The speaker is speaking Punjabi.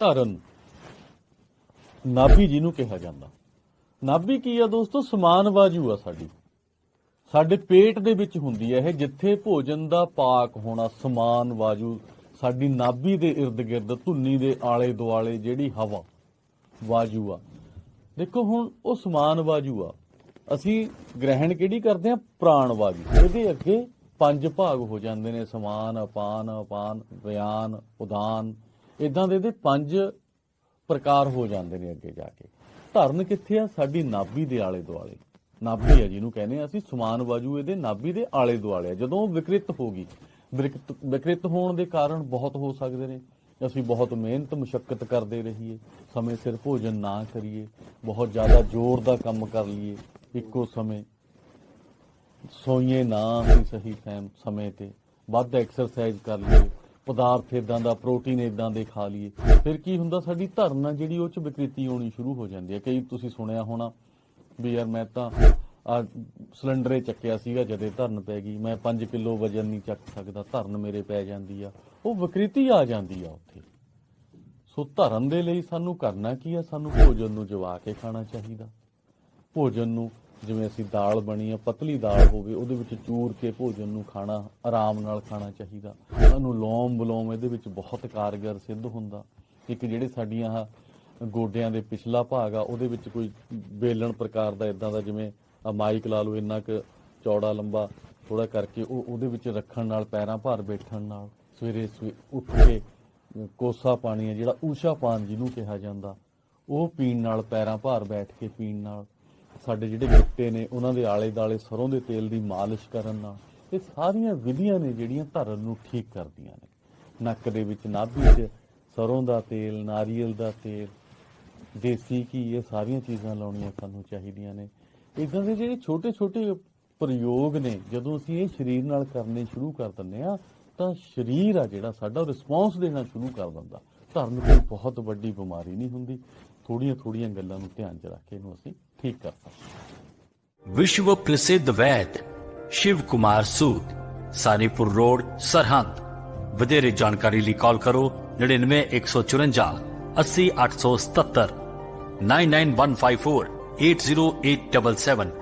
ਧਰਨ। ਨਾਭੀ ਜਿਹਨੂੰ ਕਿਹਾ ਜਾਂਦਾ। ਨਾਭੀ ਕੀ ਆ ਦੋਸਤੋ? ਸਮਾਨ ਬਾਜੂ ਆ ਸਾਡੀ। ਸਾਡੇ ਪੇਟ ਦੇ ਵਿੱਚ ਹੁੰਦੀ ਹੈ ਇਹ। ਜਿੱਥੇ ਭੋਜਨ ਦਾ ਪਾਕ ਹੋਣਾ, ਸਮਾਨ ਬਾਜੂ, ਸਾਡੀ ਨਾਭੀ ਦੇ ird ਗਿਰਦ, ਧੁੰਨੀ ਦੇ ਆਲੇ ਦੁਆਲੇ ਜਿਹੜੀ ਹਵਾ ਵਾਜੂ ਆ। ਦੇਖੋ ਹੁਣ ਉਹ ਸਮਾਨ ਵਾਜੂ ਆ। ਅਸੀਂ ਗ੍ਰਹਿਣ ਕਿਹੜੀ ਕਰਦੇ ਆ? ਪ੍ਰਾਣ ਵਾਜੂ ਇਹਦੇ ਅੱਗੇ ਪੰਜ ਭਾਗ ਹੋ ਜਾਂਦੇ ਨੇ। ਸਮਾਨ, ਅਪਾਨ ਅਪਾਨ, ਵਿਆਨ, ਉਦਾਨ ਇਦਾਂ ਦੇ ਇਹਦੇ ਪੰਜ ਪ੍ਰਕਾਰ ਹੋ ਜਾਂਦੇ ਨੇ ਅੱਗੇ ਜਾ ਕੇ। ਧਰਨ ਕਿੱਥੇ ਆ? ਸਾਡੀ ਨਾਭੀ ਦੇ ਆਲੇ ਦੁਆਲੇ। ਨਾਭੀ ਆ ਜਿਹਨੂੰ ਕਹਿੰਦੇ ਆ ਅਸੀਂ, ਸਮਾਨ ਵਾਜੂ ਇਹਦੇ ਨਾਭੀ ਦੇ ਆਲੇ ਦੁਆਲੇ ਆ। ਜਦੋਂ ਵਿਕਰਿਤ ਹੋ ਗਈ, ਵਿਕ੍ਰਿਤ ਵਿਕ੍ਰਿਤ ਹੋਣ ਦੇ ਕਾਰਨ ਬਹੁਤ ਹੋ ਸਕਦੇ ਨੇ। ਅਸੀਂ ਬਹੁਤ ਮਿਹਨਤ ਮੁਸ਼ਕਲ ਕਰਦੇ ਰਹੀਏ, ਸਮੇਂ ਸਿਰ ਭੋਜਨ ਨਾ ਕਰੀਏ, ਬਹੁਤ ਜ਼ਿਆਦਾ ਜ਼ੋਰ ਦਾ ਕੰਮ ਕਰ ਲਈਏ, ਇੱਕੋ ਸਮੇਂ। ਸੋਈਏ ਨਾ ਅਸੀਂ ਸਹੀ ਟਾਈਮ ਸਮੇਂ ਤੇ, ਵੱਧ ਐਕਸਰਸਾਈਜ਼ ਕਰ ਲਈਏ ਪਦਾਰਥ ਇਦਾਂ ਦਾ, ਪ੍ਰੋਟੀਨ ਇਦਾਂ ਦੇ ਖਾ ਲਈਏ। ਫਿਰ ਕੀ ਹੁੰਦਾ, ਸਾਡੀ ਧਰਨਾ ਜਿਹੜੀ ਉਹ ਚ ਵਿਕ੍ਰਿਤੀ ਆਉਣੀ ਸ਼ੁਰੂ ਹੋ ਜਾਂਦੀ ਹੈ। ਕਈ ਤੁਸੀਂ ਸੁਣਿਆ ਹੋਣਾ ਵੀ ਯਾਰ ਮੈਂ ਤਾਂ ਆ ਸਿਲੰਡਰੇ ਚੱਕਿਆ ਸੀਗਾ, ਜਦੇ ਧਰਨ ਪੈ ਗਈ। ਮੈਂ 5 ਕਿਲੋ ਵਜਨ ਨਹੀਂ ਚੱਕ ਸਕਦਾ, ਧਰਨ ਮੇਰੇ ਪੈ ਜਾਂਦੀ ਆ। ਉਹ ਵਿਕ੍ਰਿਤੀ ਆ ਜਾਂਦੀ ਆ ਉੱਥੇ। ਸੋ ਧਰਨ ਦੇ ਲਈ ਸਾਨੂੰ ਕਰਨਾ ਕੀ ਆ? ਸਾਨੂੰ ਭੋਜਨ ਨੂੰ ਜਵਾ ਕੇ ਖਾਣਾ ਚਾਹੀਦਾ। ਭੋਜਨ ਨੂੰ ਜਿਵੇਂ ਅਸੀਂ ਦਾਲ ਬਣੀ ਆ, ਪਤਲੀ ਦਾਲ ਹੋਵੇ, ਉਹਦੇ ਵਿੱਚ ਚੂਰ ਕੇ ਭੋਜਨ ਨੂੰ ਖਾਣਾ, ਆਰਾਮ ਨਾਲ ਖਾਣਾ ਚਾਹੀਦਾ। ਸਾਨੂੰ ਲੋਮ ਬਲੋਮ ਇਹਦੇ ਵਿੱਚ ਬਹੁਤ ਕਾਰਗਰ ਸਿੱਧ ਹੁੰਦਾ। ਇੱਕ ਜਿਹੜੇ ਸਾਡੀਆਂ ਆਹ ਗੋਡਿਆਂ ਦੇ ਪਿਛਲਾ ਭਾਗ ਆ, ਉਹਦੇ ਵਿੱਚ ਕੋਈ ਬੇਲਣ ਪ੍ਰਕਾਰ ਦਾ ਇਦਾਂ ਦਾ ਜਿਵੇਂ ਆ ਮਾਈਕ ਲਾ ਲਓ, ਇੰਨਾ ਕੁ ਚੌੜਾ, ਲੰਬਾ ਥੋੜਾ ਕਰਕੇ ਉਹ ਉਹਦੇ ਵਿੱਚ ਰੱਖਣ ਨਾਲ, ਪੈਰਾਂ ਭਾਰ ਬੈਠਣ ਨਾਲ, ਸਵੇਰੇ ਸਵੇ, ਉੱਠ ਕੇ ਕੋਸਾ ਪਾਣੀ ਹੈ ਜਿਹੜਾ ਊਸ਼ਾ ਪਾਨ ਜਿਹਨੂੰ ਕਿਹਾ ਜਾਂਦਾ, ਉਹ ਪੀਣ ਨਾਲ, ਪੈਰਾਂ ਭਾਰ ਬੈਠ ਕੇ ਪੀਣ ਨਾਲ ਸਾਡੇ ਜਿਹੜੇ ਗਿੱਟੇ ਨੇ, ਉਹਨਾਂ ਦੇ ਆਲੇ ਦਾਲੇ ਸਰੋਂ ਦੇ ਤੇਲ ਦੀ ਮਾਲਿਸ਼ ਕਰਨ ਨਾਲ ਇਹ ਸਾਰੀਆਂ ਵਿਧੀਆਂ ਨੇ ਜਿਹੜੀਆਂ ਧਰਨ ਨੂੰ ਠੀਕ ਕਰਦੀਆਂ ਨੇ। ਨੱਕ ਦੇ ਵਿੱਚ ਨਾਭੀ 'ਚ ਸਰੋਂ ਦਾ ਤੇਲ, ਨਾਰੀਅਲ ਦਾ ਤੇਲ, ਦੇਸੀ ਘੀ, ਇਹ ਸਾਰੀਆਂ ਚੀਜ਼ਾਂ ਲਾਉਣੀਆਂ ਸਾਨੂੰ ਚਾਹੀਦੀਆਂ ਨੇ। ਇਦਾਂ ਦੇ ਜਿਹੜੇ ਛੋਟੇ ਛੋਟੇ ਪ੍ਰਯੋਗ ਨੇ, ਜਦੋਂ ਅਸੀਂ ਇਹ ਸਰੀਰ ਨਾਲ ਕਰਨੇ ਸ਼ੁਰੂ ਕਰ ਦਿੰਦੇ ਆ ਤਾਂ ਸਰੀਰ ਆ ਜਿਹੜਾ ਸਾਡਾ ਰਿਸਪੌਂਸ ਦੇਣਾ ਸ਼ੁਰੂ ਕਰ ਦਿੰਦਾ। ਧਰਨ ਕੋਈ ਬਹੁਤ ਵੱਡੀ ਬਿਮਾਰੀ ਨਹੀਂ ਹੁੰਦੀ। ਥੋੜੀਆਂ ਥੋੜੀਆਂ ਗੱਲਾਂ ਨੂੰ ਧਿਆਨ 'ਚ ਰੱਖ ਕੇ ਇਹਨੂੰ ਅਸੀਂ ਠੀਕ ਕਰ ਸਕਦੇ विश्व प्रसिद्ध वैद शिव कुमार सूद सानीपुर रोड सरहंद ਵਧੇਰੇ ਜਾਣਕਾਰੀ ਲਈ ਕਾਲ ਕਰੋ 99 154 80 877 99154 80877